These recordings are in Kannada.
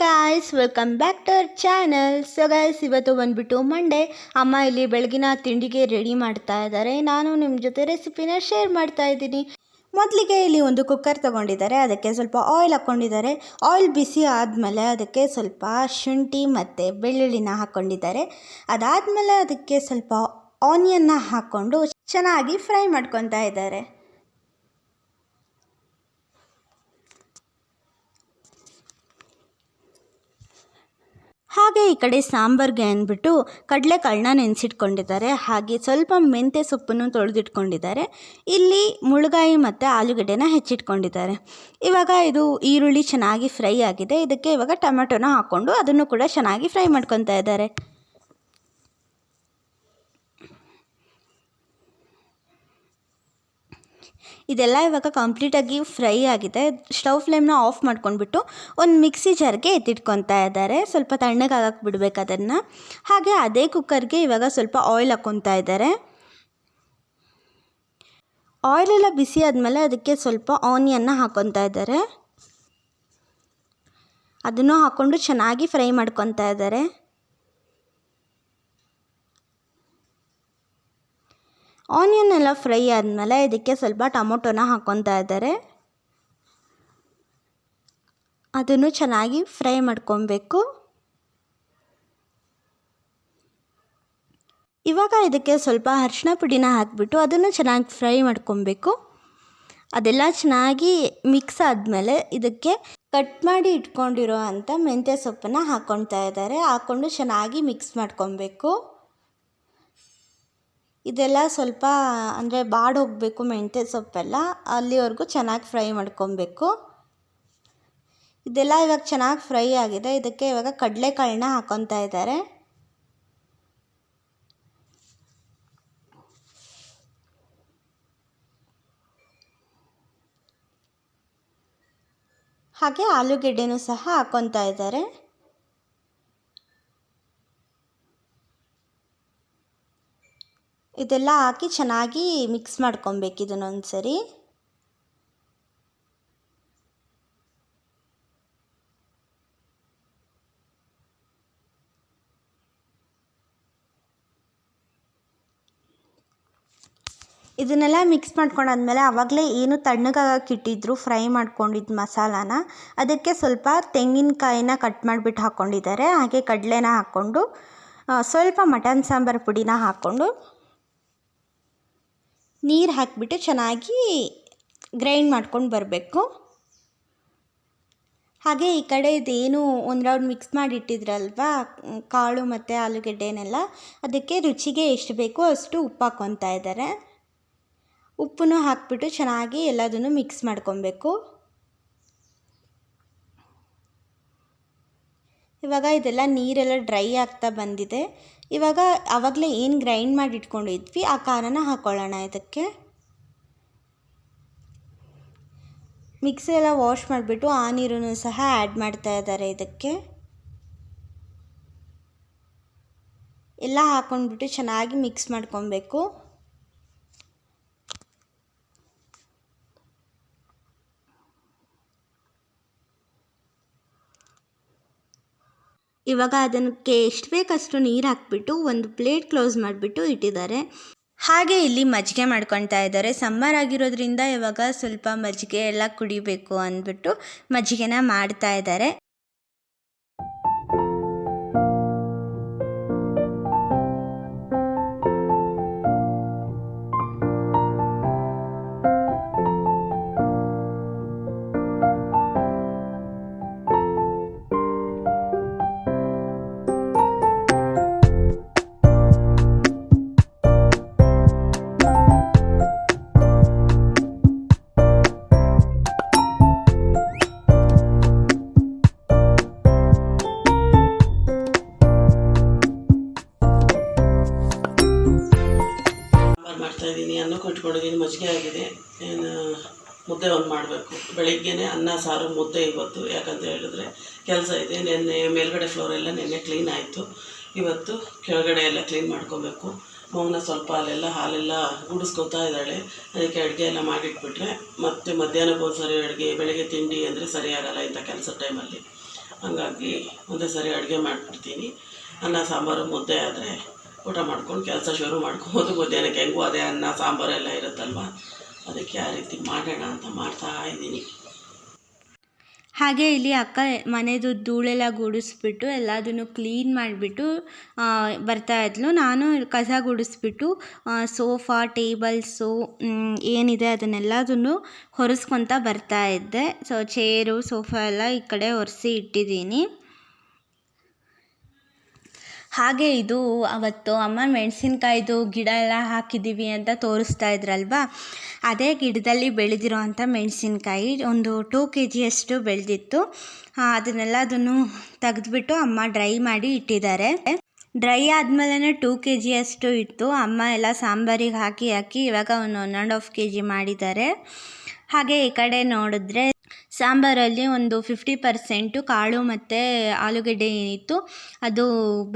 Guys welcome back to our channel so guys ಇವತ್ತು ಬಂದ್ಬಿಟ್ಟು ಮಂಡೇ ಅಮ್ಮ ಇಲ್ಲಿ ಬೆಳಗಿನ ತಿಂಡಿಗೆ ರೆಡಿ ಮಾಡ್ತಾ ಇದ್ದಾರೆ. ನಾನು ನಿಮ್ಮ ಜೊತೆ ರೆಸಿಪಿನ ಶೇರ್ ಮಾಡ್ತಾ ಇದ್ದೀನಿ. ಮೊದಲಿಗೆ ಇಲ್ಲಿ ಒಂದು ಕುಕ್ಕರ್ ತೊಗೊಂಡಿದ್ದಾರೆ. ಅದಕ್ಕೆ ಸ್ವಲ್ಪ ಆಯಿಲ್ ಹಾಕ್ಕೊಂಡಿದ್ದಾರೆ ಆಯಿಲ್ ಬಿಸಿ ಆದಮೇಲೆ ಅದಕ್ಕೆ ಸ್ವಲ್ಪ ಶುಂಠಿ ಮತ್ತು ಬೆಳ್ಳುಳ್ಳಿನ ಹಾಕ್ಕೊಂಡಿದ್ದಾರೆ ಅದಾದಮೇಲೆ ಅದಕ್ಕೆ ಸ್ವಲ್ಪ ಆನಿಯನ್ನ ಹಾಕ್ಕೊಂಡು ಚೆನ್ನಾಗಿ ಫ್ರೈ ಮಾಡ್ಕೊತಾ ಇದ್ದಾರೆ. ಹಾಗೆ ಈ ಕಡೆ ಸಾಂಬಾರ್ಗೆ ಅಂದ್ಬಿಟ್ಟು ಕಡಲೆಕಾಳನ್ನ ನೆನೆಸಿಟ್ಕೊಂಡಿದ್ದಾರೆ. ಹಾಗೆ ಸ್ವಲ್ಪ ಮೆಂತ್ಯ ಸೊಪ್ಪನ್ನು ತೊಳೆದಿಟ್ಕೊಂಡಿದ್ದಾರೆ. ಇಲ್ಲಿ ಮುಳುಗಾಯಿ ಮತ್ತು ಆಲೂಗಡ್ಡೆನ ಹೆಚ್ಚಿಟ್ಕೊಂಡಿದ್ದಾರೆ. ಇವಾಗ ಇದು ಈರುಳ್ಳಿ ಚೆನ್ನಾಗಿ ಫ್ರೈ ಆಗಿದೆ. ಇದಕ್ಕೆ ಇವಾಗ ಟೊಮೆಟೊನ ಹಾಕ್ಕೊಂಡು ಅದನ್ನು ಕೂಡ ಚೆನ್ನಾಗಿ ಫ್ರೈ ಮಾಡ್ಕೊತಾ ಇದ್ದಾರೆ. ಇದೆಲ್ಲ ಇವಾಗ ಕಂಪ್ಲೀಟಾಗಿ ಫ್ರೈ ಆಗಿದೆ. ಸ್ಟವ್ ಫ್ಲೇಮ್ನ ಆಫ್ ಮಾಡ್ಕೊಂಡ್ಬಿಟ್ಟು ಒಂದು ಮಿಕ್ಸಿ ಜಾರ್ಗೆ ಎತ್ತಿಟ್ಕೊತಾ ಇದ್ದಾರೆ. ಸ್ವಲ್ಪ ತಣ್ಣಗಾಗಕ್ಕೆ ಬಿಡಬೇಕು ಅದನ್ನು. ಹಾಗೆ ಅದೇ ಕುಕ್ಕರ್ಗೆ ಇವಾಗ ಸ್ವಲ್ಪ ಆಯಿಲ್ ಹಾಕ್ಕೊತಾ ಇದ್ದಾರೆ. ಆಯಿಲೆಲ್ಲ ಬಿಸಿ ಆದಮೇಲೆ ಅದಕ್ಕೆ ಸ್ವಲ್ಪ ಆನಿಯನ್ನ ಹಾಕ್ಕೊತಾ ಇದ್ದಾರೆ. ಅದನ್ನು ಹಾಕ್ಕೊಂಡು ಚೆನ್ನಾಗಿ ಫ್ರೈ ಮಾಡ್ಕೊತಾ ಇದ್ದಾರೆ. ಆನಿಯನ್ ಎಲ್ಲ ಫ್ರೈ ಆದಮೇಲೆ ಇದಕ್ಕೆ ಸ್ವಲ್ಪ ಟೊಮೊಟೊನ ಹಾಕ್ಕೊತಾ ಇದ್ದಾರೆ. ಅದನ್ನು ಚೆನ್ನಾಗಿ ಫ್ರೈ ಮಾಡ್ಕೊಬೇಕು. ಇವಾಗ ಇದಕ್ಕೆ ಸ್ವಲ್ಪ ಅರಿಶಿನ ಪುಡಿನ ಹಾಕಿಬಿಟ್ಟು ಅದನ್ನು ಚೆನ್ನಾಗಿ ಫ್ರೈ ಮಾಡ್ಕೊಬೇಕು. ಅದೆಲ್ಲ ಚೆನ್ನಾಗಿ ಮಿಕ್ಸ್ ಆದಮೇಲೆ ಇದಕ್ಕೆ ಕಟ್ ಮಾಡಿ ಇಟ್ಕೊಂಡಿರೋ ಅಂಥ ಮೆಂತ್ಯ ಸೊಪ್ಪನ್ನು ಹಾಕ್ಕೊಳ್ತಾ ಇದ್ದಾರೆ. ಹಾಕ್ಕೊಂಡು ಚೆನ್ನಾಗಿ ಮಿಕ್ಸ್ ಮಾಡ್ಕೊಬೇಕು. ಇದೆಲ್ಲ ಸ್ವಲ್ಪ, ಅಂದರೆ ಬಾಡೋಗಬೇಕು ಮೆಂತ್ಯ ಸೊಪ್ಪೆಲ್ಲ, ಅಲ್ಲಿವರೆಗೂ ಚೆನ್ನಾಗಿ ಫ್ರೈ ಮಾಡ್ಕೊಬೇಕು. ಇದೆಲ್ಲ ಇವಾಗ ಚೆನ್ನಾಗಿ ಫ್ರೈ ಆಗಿದೆ. ಇದಕ್ಕೆ ಇವಾಗ ಕಡಲೆಕಾಳನ್ನ ಹಾಕ್ಕೊತಾ ಇದ್ದಾರೆ. ಹಾಗೆ ಆಲೂಗೆಡ್ಡೆನೂ ಸಹ ಹಾಕ್ಕೊತಾ ಇದ್ದಾರೆ. ಇದೆಲ್ಲ ಹಾಕಿ ಚೆನ್ನಾಗಿ ಮಿಕ್ಸ್ ಮಾಡ್ಕೊಬೇಕು ಇದನ್ನೊಂದು ಸರಿ ಇದನ್ನೆಲ್ಲ ಮಿಕ್ಸ್ ಮಾಡ್ಕೊಂಡಾದ್ಮೇಲೆ ಆವಾಗಲೇ ಏನು ತಣ್ಣಗಾಗಕ್ಕೆ ಇಟ್ಟಿದ್ರು ಫ್ರೈ ಮಾಡ್ಕೊಂಡಿದ್ದು ಮಸಾಲಾನ, ಅದಕ್ಕೆ ಸ್ವಲ್ಪ ತೆಂಗಿನಕಾಯಿನ ಕಟ್ ಮಾಡಿಬಿಟ್ಟು ಹಾಕ್ಕೊಂಡಿದ್ದಾರೆ ಹಾಗೆ ಕಡಲೆನ ಹಾಕ್ಕೊಂಡು ಸ್ವಲ್ಪ ಮಟನ್ ಸಾಂಬಾರು ಪುಡಿನ ಹಾಕ್ಕೊಂಡು ನೀರು ಹಾಕಿಬಿಟ್ಟು ಚೆನ್ನಾಗಿ ಗ್ರೈಂಡ್ ಮಾಡ್ಕೊಂಡು ಬರಬೇಕು. ಹಾಗೆ ಈ ಕಡೆ ಇದೇನು ಒಂದು ರೌಂಡ್ ಮಿಕ್ಸ್ ಮಾಡಿಟ್ಟಿದ್ರಲ್ವಾ? ಕಾಳು ಮತ್ತು ಆಲೂಗಡ್ಡೆನೆಲ್ಲ. ಅದಕ್ಕೆ ರುಚಿಗೆ ಎಷ್ಟು ಬೇಕೋ ಅಷ್ಟು ಉಪ್ಪು ಹಾಕ್ಕೊತಾ ಇದ್ದಾರೆ ಉಪ್ಪನ್ನು ಹಾಕಿಬಿಟ್ಟು ಚೆನ್ನಾಗಿ ಎಲ್ಲದನ್ನು ಮಿಕ್ಸ್ ಮಾಡ್ಕೊಬೇಕು. ಇವಾಗ ಇದೆಲ್ಲ ನೀರೆಲ್ಲ ಡ್ರೈ ಆಗ್ತಾ ಬಂದಿದೆ. ಇವಾಗ ಆವಾಗಲೇ ಏನು ಗ್ರೈಂಡ್ ಮಾಡಿ ಇಟ್ಕೊಂಡಿದ್ವಿ ಆ ಖಾರನ ಹಾಕ್ಕೊಳ್ಳೋಣ ಇದಕ್ಕೆ. ಮಿಕ್ಸಿ ಎಲ್ಲ ವಾಶ್ ಮಾಡಿಬಿಟ್ಟು ಆ ನೀರನ್ನು ಸಹ ಆ್ಯಡ್ ಮಾಡ್ತಾ ಇದ್ದಾರೆ ಇದಕ್ಕೆ. ಎಲ್ಲ ಹಾಕ್ಕೊಂಡ್ಬಿಟ್ಟು ಚೆನ್ನಾಗಿ ಮಿಕ್ಸ್ ಮಾಡ್ಕೊಬೇಕು. ಇವಾಗ ಅದಕ್ಕೆ ಎಷ್ಟು ಬೇಕಷ್ಟು ನೀರು ಹಾಕ್ಬಿಟ್ಟು ಒಂದು ಪ್ಲೇಟ್ ಕ್ಲೋಸ್ ಮಾಡಿಬಿಟ್ಟು ಇಟ್ಟಿದ್ದಾರೆ. ಹಾಗೆ ಇಲ್ಲಿ ಮಜ್ಜಿಗೆ ಮಾಡ್ಕೊತಾ ಇದ್ದಾರೆ. ಸಮ್ಮರ್ ಆಗಿರೋದ್ರಿಂದ ಇವಾಗ ಸ್ವಲ್ಪ ಮಜ್ಜಿಗೆ ಎಲ್ಲ ಕುಡಿಬೇಕು ಅಂದ್ಬಿಟ್ಟು ಮಜ್ಜಿಗೆನ ಮಾಡ್ತಾ ಇದ್ದಾರೆ. ಮುದ್ದೆ ಒಂದು ಮಾಡಬೇಕು. ಬೆಳಿಗ್ಗೆನೇ ಅನ್ನ, ಸಾರು, ಮುದ್ದೆ ಇವತ್ತು. ಯಾಕಂತ ಹೇಳಿದ್ರೆ ಕೆಲಸ ಇದೆ. ನಿನ್ನೆ ಮೇಲ್ಗಡೆ ಫ್ಲೋರ್ ಎಲ್ಲ ನೆನ್ನೆ ಕ್ಲೀನ್ ಆಯಿತು. ಇವತ್ತು ಕೆಳಗಡೆ ಎಲ್ಲ ಕ್ಲೀನ್ ಮಾಡ್ಕೋಬೇಕು. ಮೌನ ಸ್ವಲ್ಪ ಅಲ್ಲೆಲ್ಲ ಹಾಲೆಲ್ಲ ಗುಡಿಸ್ಕೊತಾ ಇದ್ದಾಳೆ. ಅದಕ್ಕೆ ಅಡುಗೆ ಎಲ್ಲ ಮಾಡಿಟ್ಬಿಟ್ರೆ ಮತ್ತೆ ಮಧ್ಯಾಹ್ನಕ್ಕೆ ಸರಿ ಅಡುಗೆ, ಬೆಳಗ್ಗೆ ತಿಂಡಿ ಅಂದರೆ ಸರಿಯಾಗಲ್ಲ ಇಂಥ ಕೆಲಸ ಟೈಮಲ್ಲಿ ಹಾಗಾಗಿ ಒಂದೇ ಸರಿ ಅಡುಗೆ ಮಾಡಿಬಿಡ್ತೀನಿ. ಅನ್ನ, ಸಾಂಬಾರು, ಮುದ್ದೆ ಆದರೆ ಊಟ ಮಾಡ್ಕೊಂಡು ಕೆಲಸ ಶುರು ಮಾಡ್ಕೊಬೋದು. ಮಧ್ಯಾಹ್ನಕ್ಕೆ ಹೆಂಗೂ ಅದೇ ಅನ್ನ ಸಾಂಬಾರು ಎಲ್ಲ ಇರುತ್ತಲ್ವ? ಅದಕ್ಕೆ ಆ ರೀತಿ ಮಾಡೋಣ ಅಂತ ಮಾಡ್ತಾ ಇದ್ದೀನಿ. ಹಾಗೆ ಇಲ್ಲಿ ಅಕ್ಕ ಮನೆದು ಧೂಳೆಲ್ಲ ಗುಡಿಸ್ಬಿಟ್ಟು ಎಲ್ಲದನ್ನು ಕ್ಲೀನ್ ಮಾಡಿಬಿಟ್ಟು ಬರ್ತಾ ಇದ್ಲು. ನಾನು ಕಸ ಗುಡಿಸ್ಬಿಟ್ಟು ಸೋಫಾ, ಟೇಬಲ್ಸು ಏನಿದೆ ಅದನ್ನೆಲ್ಲದನ್ನು ಹೊರಿಸ್ಕೊತ ಬರ್ತಾ ಇದ್ದೆ. ಸೊ, ಚೇರು, ಸೋಫಾ ಎಲ್ಲ ಈ ಕಡೆ ಒರೆಸಿ ಇಟ್ಟಿದ್ದೀನಿ. ಹಾಗೆ ಇದು ಅವತ್ತು ಅಮ್ಮ ಮೆಣಸಿನ್ಕಾಯ್ದು ಗಿಡ ಎಲ್ಲ ಹಾಕಿದ್ದೀವಿ ಅಂತ ತೋರಿಸ್ತಾ ಇದ್ರಲ್ವಾ? ಅದೇ ಗಿಡದಲ್ಲಿ ಬೆಳೆದಿರೋ ಅಂಥ ಮೆಣಸಿನ್ಕಾಯಿ ಒಂದು ಟೂ ಕೆ ಜಿಯಷ್ಟು ಬೆಳೆದಿತ್ತು ಅದನ್ನೆಲ್ಲ ಅದನ್ನು ತೆಗೆದ್ಬಿಟ್ಟು ಅಮ್ಮ ಡ್ರೈ ಮಾಡಿ ಇಟ್ಟಿದ್ದಾರೆ. ಡ್ರೈ ಆದಮೇಲೆ ಟೂ ಕೆ ಜಿಯಷ್ಟು ಇತ್ತು. ಅಮ್ಮ ಎಲ್ಲ ಸಾಂಬಾರಿಗೆ ಹಾಕಿ ಹಾಕಿ ಇವಾಗ ಒಂದು one and half K G ಮಾಡಿದ್ದಾರೆ. ಹಾಗೆ ಈ ಕಡೆ ನೋಡಿದ್ರೆ ಸಾಂಬಾರಲ್ಲಿ ಒಂದು ಫಿಫ್ಟಿ ಪರ್ಸೆಂಟು ಕಾಳು ಮತ್ತು ಆಲೂಗಡ್ಡೆ ಏನಿತ್ತು, ಅದು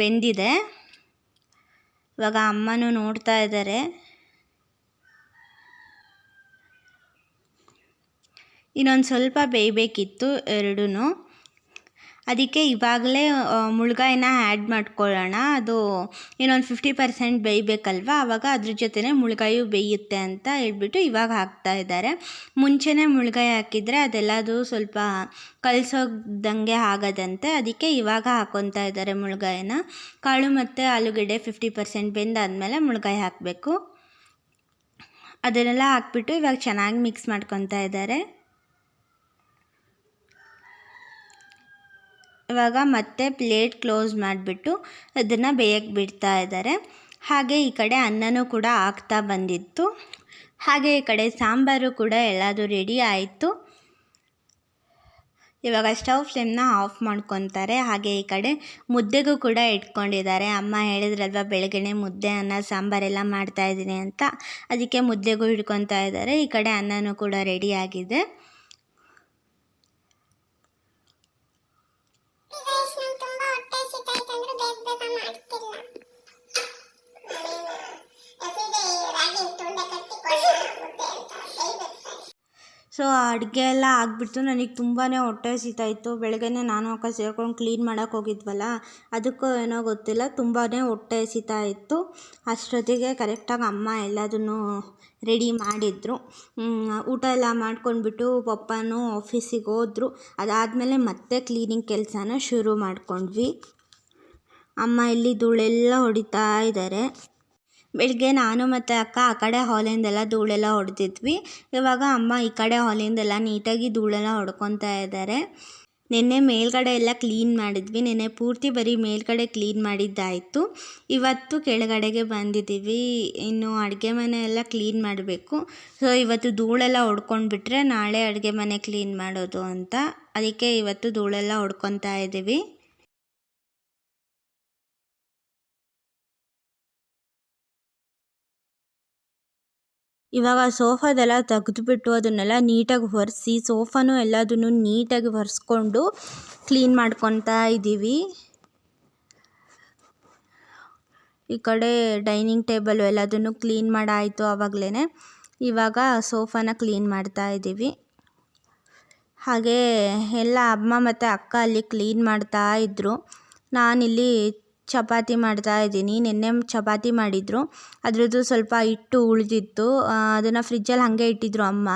ಬೆಂದಿದೆ. ಇವಾಗ ಅಮ್ಮನೂ ನೋಡ್ತಾ ಇದ್ದಾರೆ. ಇನ್ನೊಂದು ಸ್ವಲ್ಪ ಬೇಯಬೇಕಿತ್ತು ಎರಡೂ ಅದಕ್ಕೆ ಇವಾಗಲೇ ಮುಳ್ಗಾಯಿನ ಆ್ಯಡ್ ಮಾಡ್ಕೊಳ್ಳೋಣ. ಅದು ಇನ್ನೊಂದು ಫಿಫ್ಟಿ ಪರ್ಸೆಂಟ್ ಬೇಯಬೇಕಲ್ವ? ಆವಾಗ ಅದ್ರ ಜೊತೆನೇ ಮುಳ್ಗಾಯು ಬೇಯುತ್ತೆ ಅಂತ ಹೇಳ್ಬಿಟ್ಟು ಇವಾಗ ಹಾಕ್ತಾ ಇದ್ದಾರೆ. ಮುಂಚೆನೇ ಮುಳ್ಗಾಯಿ ಹಾಕಿದರೆ ಅದೆಲ್ಲದು ಸ್ವಲ್ಪ ಕಲಸೋದಂಗೆ ಆಗದಂತೆ. ಅದಕ್ಕೆ ಇವಾಗ ಹಾಕ್ಕೊತಾ ಇದ್ದಾರೆ ಮುಳ್ಗಾಯಿನ. ಕಾಳು ಮತ್ತು ಆಲೂಗಡ್ಡೆ ಫಿಫ್ಟಿ ಪರ್ಸೆಂಟ್ ಬೆಂದಾದಮೇಲೆ ಮುಳ್ಗಾಯಿ ಹಾಕಬೇಕು. ಅದನ್ನೆಲ್ಲ ಹಾಕ್ಬಿಟ್ಟು ಇವಾಗ ಚೆನ್ನಾಗಿ ಮಿಕ್ಸ್ ಮಾಡ್ಕೊತಾ ಇದ್ದಾರೆ. ಇವಾಗ ಮತ್ತೆ ಪ್ಲೇಟ್ ಕ್ಲೋಸ್ ಮಾಡಿಬಿಟ್ಟು ಅದನ್ನು ಬೇಯಕ್ಕೆ ಬಿಡ್ತಾ ಇದ್ದಾರೆ ಹಾಗೆ ಈ ಕಡೆ ಅನ್ನನೂ ಕೂಡ ಆಗ್ತಾ ಬಂದಿತ್ತು. ಹಾಗೆ ಈ ಕಡೆ ಸಾಂಬಾರು ಕೂಡ ಎಲ್ಲದು ರೆಡಿ ಆಯಿತು. ಇವಾಗ ಸ್ಟವ್ ಫ್ಲೇಮ್ನ ಆಫ್ ಮಾಡ್ಕೊತಾರೆ. ಹಾಗೆ ಈ ಕಡೆ ಮುದ್ದೆಗೂ ಕೂಡ ಇಟ್ಕೊಂಡಿದ್ದಾರೆ. ಅಮ್ಮ ಹೇಳಿದ್ರಲ್ವ, ಬೆಳಗ್ಗೆನೆ ಮುದ್ದೆ, ಅನ್ನ ಸಾಂಬಾರೆಲ್ಲ ಮಾಡ್ತಾಯಿದ್ದೀನಿ ಅಂತ. ಅದಕ್ಕೆ ಮುದ್ದೆಗೂ ಇಟ್ಕೊತಾ ಇದ್ದಾರೆ. ಈ ಕಡೆ ಅನ್ನನೂ ಕೂಡ ರೆಡಿ ಆಗಿದೆ. ಸೊ ಅಡುಗೆ ಎಲ್ಲ ಆಗಿಬಿಡ್ತು. ನನಗೆ ತುಂಬಾ ಹೊಟ್ಟೆ ಸಿತಾಯಿತ್ತು ಇತ್ತು ಬೆಳಗ್ಗೆನೆ ನಾನು ಅಕ್ಕ ಸೇರ್ಕೊಂಡು ಕ್ಲೀನ್ ಮಾಡೋಕೆ ಹೋಗಿದ್ವಲ್ಲ, ಅದಕ್ಕೂ ಏನೋ ಗೊತ್ತಿಲ್ಲ ತುಂಬಾ ಹೊಟ್ಟೆ ಇತ್ತು ಅಷ್ಟೊತ್ತಿಗೆ ಕರೆಕ್ಟಾಗಿ ಅಮ್ಮ ಎಲ್ಲದನ್ನು ರೆಡಿ ಮಾಡಿದರು. ಊಟ ಎಲ್ಲ ಮಾಡ್ಕೊಂಡ್ಬಿಟ್ಟು ಪಪ್ಪನೂ ಆಫೀಸಿಗೆ ಹೋದರು. ಅದಾದಮೇಲೆ ಮತ್ತೆ ಕ್ಲೀನಿಂಗ್ ಕೆಲಸನ ಶುರು ಮಾಡ್ಕೊಂಡ್ವಿ. ಅಮ್ಮ ಇಲ್ಲಿ ಧೂಳೆಲ್ಲ ಹೊಡಿತಾ ಇದ್ದಾರೆ ಬೆಳಗ್ಗೆ ನಾನು ಮತ್ತು ಅಕ್ಕ ಆ ಕಡೆ ಹಾಲಿಂದೆಲ್ಲ ಧೂಳೆಲ್ಲ ಹೊಡೆದಿದ್ವಿ. ಇವಾಗ ಅಮ್ಮ ಈ ಕಡೆ ಹಾಲಿಂದೆಲ್ಲ ನೀಟಾಗಿ ಧೂಳೆಲ್ಲ ಹೊಡ್ಕೊತಾ ಇದ್ದಾರೆ ನಿನ್ನೆ ಮೇಲ್ಗಡೆ ಎಲ್ಲ ಕ್ಲೀನ್ ಮಾಡಿದ್ವಿ. ನಿನ್ನೆ ಪೂರ್ತಿ ಬರೀ ಮೇಲ್ಗಡೆ ಕ್ಲೀನ್ ಮಾಡಿದ್ದಾಯಿತು. ಇವತ್ತು ಕೆಳಗಡೆಗೆ ಬಂದಿದ್ದೀವಿ. ಇನ್ನು ಅಡುಗೆ ಮನೆ ಎಲ್ಲ ಕ್ಲೀನ್ ಮಾಡಬೇಕು. ಸೊ ಇವತ್ತು ಧೂಳೆಲ್ಲ ಹೊಡ್ಕೊಂಡ್ಬಿಟ್ರೆ ನಾಳೆ ಅಡುಗೆ ಮನೆ ಕ್ಲೀನ್ ಮಾಡೋದು ಅಂತ. ಅದಕ್ಕೆ ಇವತ್ತು ಧೂಳೆಲ್ಲ ಹೊಡ್ಕೊತಾ ಇದ್ದೀವಿ. ಇವಾಗ ಸೋಫಾದೆಲ್ಲ ತೆಗೆದುಬಿಟ್ಟು ಅದನ್ನೆಲ್ಲ ನೀಟಾಗಿ ಒರೆಸಿ, ಸೋಫಾನು ಎಲ್ಲದನ್ನು ನೀಟಾಗಿ ಒರೆಸ್ಕೊಂಡು ಕ್ಲೀನ್ ಮಾಡ್ಕೊತಾ ಇದ್ದೀವಿ. ಈ ಕಡೆ ಡೈನಿಂಗ್ ಟೇಬಲು ಎಲ್ಲದನ್ನು ಕ್ಲೀನ್ ಮಾಡಾಯಿತು ಆವಾಗಲೇ ಇವಾಗ ಸೋಫಾನ ಕ್ಲೀನ್ ಮಾಡ್ತಾ ಇದ್ದೀವಿ. ಹಾಗೆ ಎಲ್ಲ ಅಮ್ಮ ಮತ್ತು ಅಕ್ಕ ಅಲ್ಲಿ ಕ್ಲೀನ್ ಮಾಡ್ತಾ ಇದ್ದರು ನಾನಿಲ್ಲಿ ಚಪಾತಿ ಮಾಡ್ತಾ ಇದ್ದೀನಿ. ನಿನ್ನೆ ಚಪಾತಿ ಮಾಡಿದ್ರು. ಅದರದ್ದು ಸ್ವಲ್ಪ ಹಿಟ್ಟು ಉಳಿದಿತ್ತು. ಅದನ್ನು ಫ್ರಿಜ್ಜಲ್ಲಿ ಹಾಗೆ ಇಟ್ಟಿದ್ರು ಅಮ್ಮ.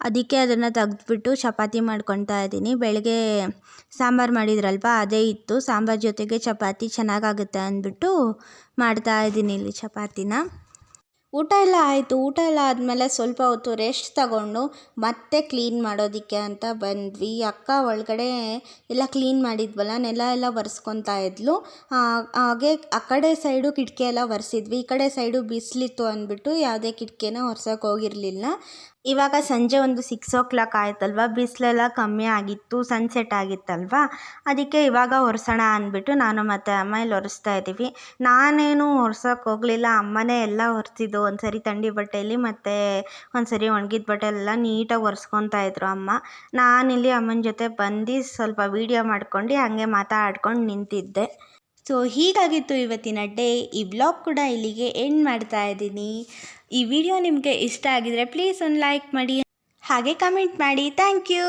ಅದಕ್ಕೆ ಅದನ್ನು ತೆಗೆದ್ಬಿಟ್ಟು ಚಪಾತಿ ಮಾಡ್ಕೊತಾ ಇದ್ದೀನಿ. ಬೆಳಗ್ಗೆ ಸಾಂಬಾರು ಮಾಡಿದ್ರಲ್ವ, ಅದೇ ಇತ್ತು. ಸಾಂಬಾರು ಜೊತೆಗೆ ಚಪಾತಿ ಚೆನ್ನಾಗಾಗುತ್ತೆ ಅಂದ್ಬಿಟ್ಟು ಮಾಡ್ತಾ ಇದ್ದೀನಿ ಇಲ್ಲಿ ಚಪಾತಿನ. ಊಟ ಎಲ್ಲ ಆಯಿತು. ಊಟ ಎಲ್ಲ ಆದಮೇಲೆ ಸ್ವಲ್ಪ ಹೊತ್ತು ರೆಸ್ಟ್ ತಗೊಂಡು ಮತ್ತೆ ಕ್ಲೀನ್ ಮಾಡೋದಕ್ಕೆ ಅಂತ ಬಂದ್ವಿ. ಅಕ್ಕ ಒಳಗಡೆ ಎಲ್ಲ ಕ್ಲೀನ್ ಮಾಡಿದ್ವಲ್ಲ, ನೆಲ ಎಲ್ಲ ಒರೆಸ್ಕೊತಾ ಇದ್ಲು. ಹಾಗೆ ಆ ಕಡೆ ಸೈಡು ಕಿಟಕಿ ಎಲ್ಲ ಒರೆಸಿದ್ವಿ. ಈ ಕಡೆ ಸೈಡು ಬಿಸಿಲಿತ್ತು ಅಂದ್ಬಿಟ್ಟು ಯಾವುದೇ ಕಿಟಕಿನ ಒರ್ಸೋಕೆ ಹೋಗಿರಲಿಲ್ಲ. ಇವಾಗ ಸಂಜೆ ಒಂದು ಸಿಕ್ಸ್ ಓ ಕ್ಲಾಕ್ ಆಯ್ತಲ್ವ? ಬಿಸಿಲೆಲ್ಲ ಕಮ್ಮಿ ಆಗಿತ್ತು ಸನ್ಸೆಟ್ ಆಗಿತ್ತಲ್ವ? ಅದಕ್ಕೆ ಇವಾಗ ಒರೆಸೋಣ ಅಂದ್ಬಿಟ್ಟು ನಾನು ಮತ್ತು ಅಮ್ಮ ಇಲ್ಲಿ ಒರೆಸ್ತಾ ಇದ್ದೀವಿ. ನಾನೇನು ಒರ್ಸೋಕೆ ಹೋಗಲಿಲ್ಲ. ಅಮ್ಮನೇ ಎಲ್ಲ ಒರೆಸಿದ್ದು. ಒಂದು ಸರಿ ಥಂಡಿ ಬಟ್ಟೆಯಲ್ಲಿ ಮತ್ತು ಒಂದು ಸರಿ ಒಣಗಿದ ಎಲ್ಲ ನೀಟಾಗಿ ಒರೆಸ್ಕೊತಾ ಇದ್ರು ಅಮ್ಮ. ನಾನಿಲ್ಲಿ ಅಮ್ಮನ ಜೊತೆ ಬಂದು ಸ್ವಲ್ಪ ವೀಡಿಯೋ ಮಾಡ್ಕೊಂಡು ಹಾಗೆ ಮಾತಾಡ್ಕೊಂಡು ನಿಂತಿದ್ದೆ. ಸೊ ಹೀಗಾಗಿತ್ತು ಇವತ್ತಿನ ಡೇ. ಈ ಬ್ಲಾಗ್ ಕೂಡ ಇಲ್ಲಿಗೆ ಎಂಡ್ ಮಾಡ್ತಾ ಇದ್ದೀನಿ. ಈ ವಿಡಿಯೋ ನಿಮಗೆ ಇಷ್ಟ ಆಗಿದರೆ ಪ್ಲೀಸ್ ಒಂದು ಲೈಕ್ ಮಾಡಿ. ಹಾಗೆ ಕಮೆಂಟ್ ಮಾಡಿ. Thank you